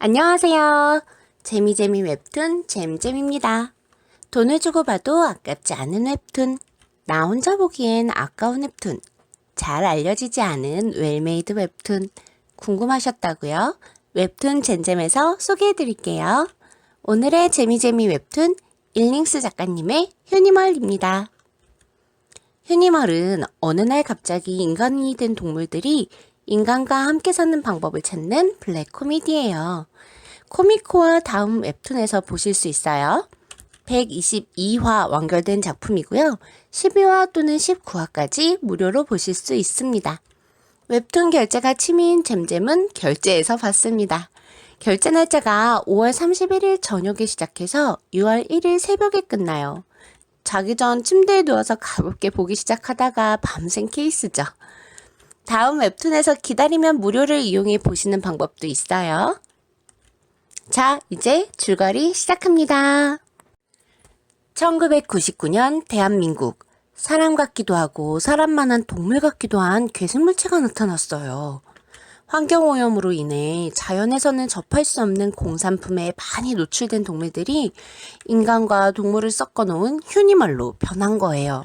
안녕하세요. 재미재미 웹툰 잼잼입니다. 돈을 주고 봐도 아깝지 않은 웹툰. 나 혼자 보기엔 아까운 웹툰. 잘 알려지지 않은 웰메이드 웹툰. 궁금하셨다고요? 웹툰 잼잼에서 소개해드릴게요. 오늘의 재미재미 웹툰 일링스 작가님의 휴니멀입니다. 휴니멀은 어느 날 갑자기 인간이 된 동물들이 인간과 함께 사는 방법을 찾는 블랙 코미디예요. 코미코와 다음 웹툰에서 보실 수 있어요. 122화 완결된 작품이고요. 12화 또는 19화까지 무료로 보실 수 있습니다. 웹툰 결제가 취미인 잼잼은 결제에서 봤습니다. 결제 날짜가 5월 31일 저녁에 시작해서 6월 1일 새벽에 끝나요. 자기 전 침대에 누워서 가볍게 보기 시작하다가 밤샘 케이스죠. 다음 웹툰에서 기다리면 무료를 이용해 보시는 방법도 있어요. 자, 이제 줄거리 시작합니다. 1999년 대한민국. 사람 같기도 하고 사람만한 동물 같기도 한 괴생물체가 나타났어요. 환경오염으로 인해 자연에서는 접할 수 없는 공산품에 많이 노출된 동물들이 인간과 동물을 섞어 놓은 휴니멀로 변한 거예요.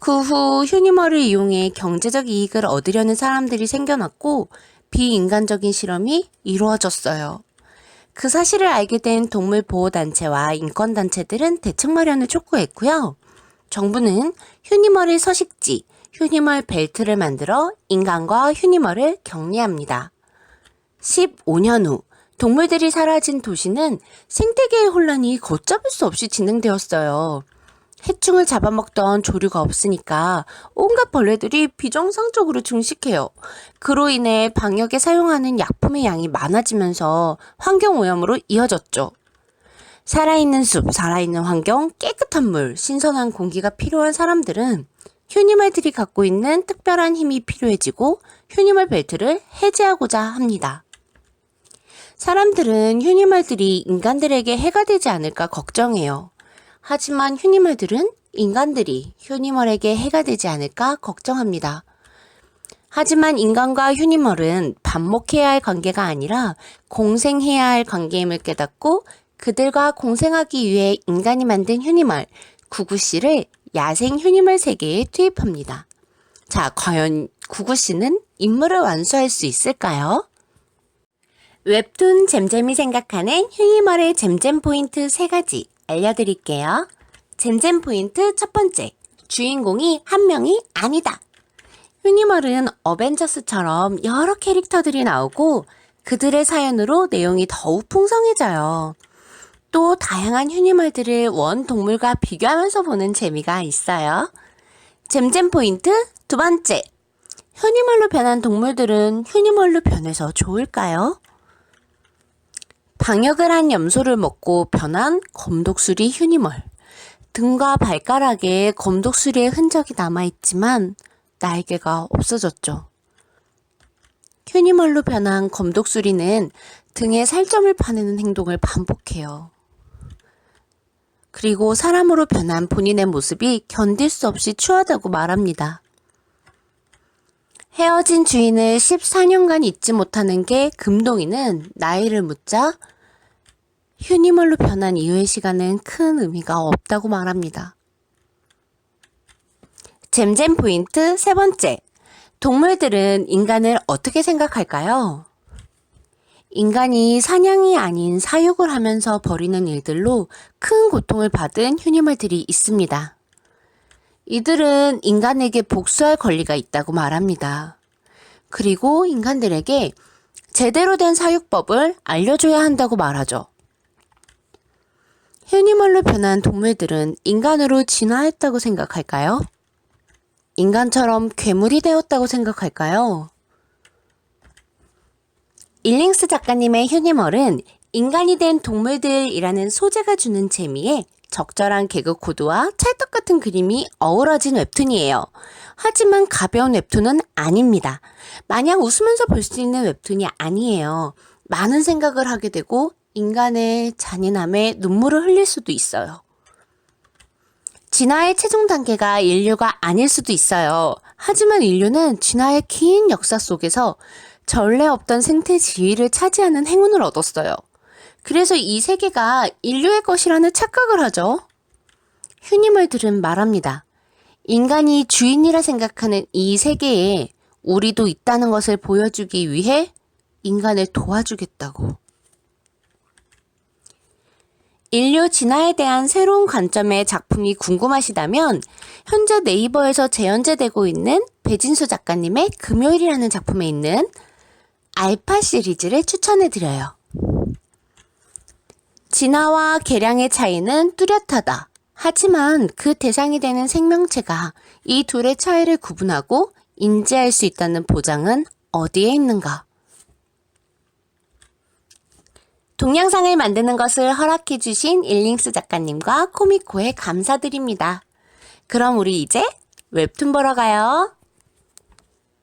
그 후 휴니멀을 이용해 경제적 이익을 얻으려는 사람들이 생겨났고 비인간적인 실험이 이루어졌어요. 그 사실을 알게 된 동물보호단체와 인권단체들은 대책 마련을 촉구했고요. 정부는 휴니멀의 서식지, 휴니멀 벨트를 만들어 인간과 휴니멀을 격리합니다. 15년 후 동물들이 사라진 도시는 생태계의 혼란이 걷잡을 수 없이 진행되었어요. 해충을 잡아먹던 조류가 없으니까 온갖 벌레들이 비정상적으로 증식해요. 그로 인해 방역에 사용하는 약품의 양이 많아지면서 환경오염으로 이어졌죠. 살아있는 숲, 살아있는 환경, 깨끗한 물, 신선한 공기가 필요한 사람들은 휴니멀들이 갖고 있는 특별한 힘이 필요해지고 휴니멀 벨트를 해제하고자 합니다. 사람들은 휴니멀들이 인간들에게 해가 되지 않을까 걱정해요. 하지만 휴니멀들은 인간들이 휴니멀에게 해가 되지 않을까 걱정합니다. 하지만 인간과 휴니멀은 반목해야 할 관계가 아니라 공생해야 할 관계임을 깨닫고 그들과 공생하기 위해 인간이 만든 휴니멀 구구씨를 야생 휴니멀 세계에 투입합니다. 자, 과연 구구씨는 임무를 완수할 수 있을까요? 웹툰 잼잼이 생각하는 휴니멀의 잼잼 포인트 세 가지 알려드릴게요. 잼잼 포인트 첫 번째. 주인공이 한 명이 아니다. 휴니멀은 어벤져스처럼 여러 캐릭터들이 나오고 그들의 사연으로 내용이 더욱 풍성해져요. 또 다양한 휴니멀들을 원 동물과 비교하면서 보는 재미가 있어요. 잼잼 포인트 두 번째. 휴니멀로 변한 동물들은 휴니멀로 변해서 좋을까요? 방역을 한 염소를 먹고 변한 검독수리 휴니멀. 등과 발가락에 검독수리의 흔적이 남아있지만 날개가 없어졌죠. 휴니멀로 변한 검독수리는 등에 살점을 파내는 행동을 반복해요. 그리고 사람으로 변한 본인의 모습이 견딜 수 없이 추하다고 말합니다. 헤어진 주인을 14년간 잊지 못하는 게 금동이는 나이를 묻자 휴니멀로 변한 이후의 시간은 큰 의미가 없다고 말합니다. 잼잼 포인트 세 번째. 동물들은 인간을 어떻게 생각할까요? 인간이 사냥이 아닌 사육을 하면서 벌이는 일들로 큰 고통을 받은 휴니멀들이 있습니다. 이들은 인간에게 복수할 권리가 있다고 말합니다. 그리고 인간들에게 제대로 된 사육법을 알려줘야 한다고 말하죠. 휴니멀로 변한 동물들은 인간으로 진화했다고 생각할까요? 인간처럼 괴물이 되었다고 생각할까요? 일링스 작가님의 휴니멀은 인간이 된 동물들이라는 소재가 주는 재미에 적절한 개그 코드와 찰떡 같은 그림이 어우러진 웹툰이에요. 하지만 가벼운 웹툰은 아닙니다. 마냥 웃으면서 볼 수 있는 웹툰이 아니에요. 많은 생각을 하게 되고 인간의 잔인함에 눈물을 흘릴 수도 있어요. 진화의 최종 단계가 인류가 아닐 수도 있어요. 하지만 인류는 진화의 긴 역사 속에서 전례 없던 생태 지위를 차지하는 행운을 얻었어요. 그래서 이 세계가 인류의 것이라는 착각을 하죠. 휴님을 들은 말합니다. 인간이 주인이라 생각하는 이 세계에 우리도 있다는 것을 보여주기 위해 인간을 도와주겠다고. 인류 진화에 대한 새로운 관점의 작품이 궁금하시다면 현재 네이버에서 재연재되고 있는 배진수 작가님의 금요일이라는 작품에 있는 알파 시리즈를 추천해드려요. 진화와 개량의 차이는 뚜렷하다. 하지만 그 대상이 되는 생명체가 이 둘의 차이를 구분하고 인지할 수 있다는 보장은 어디에 있는가? 동영상을 만드는 것을 허락해주신 일링스 작가님과 코미코에 감사드립니다. 그럼 우리 이제 웹툰 보러 가요.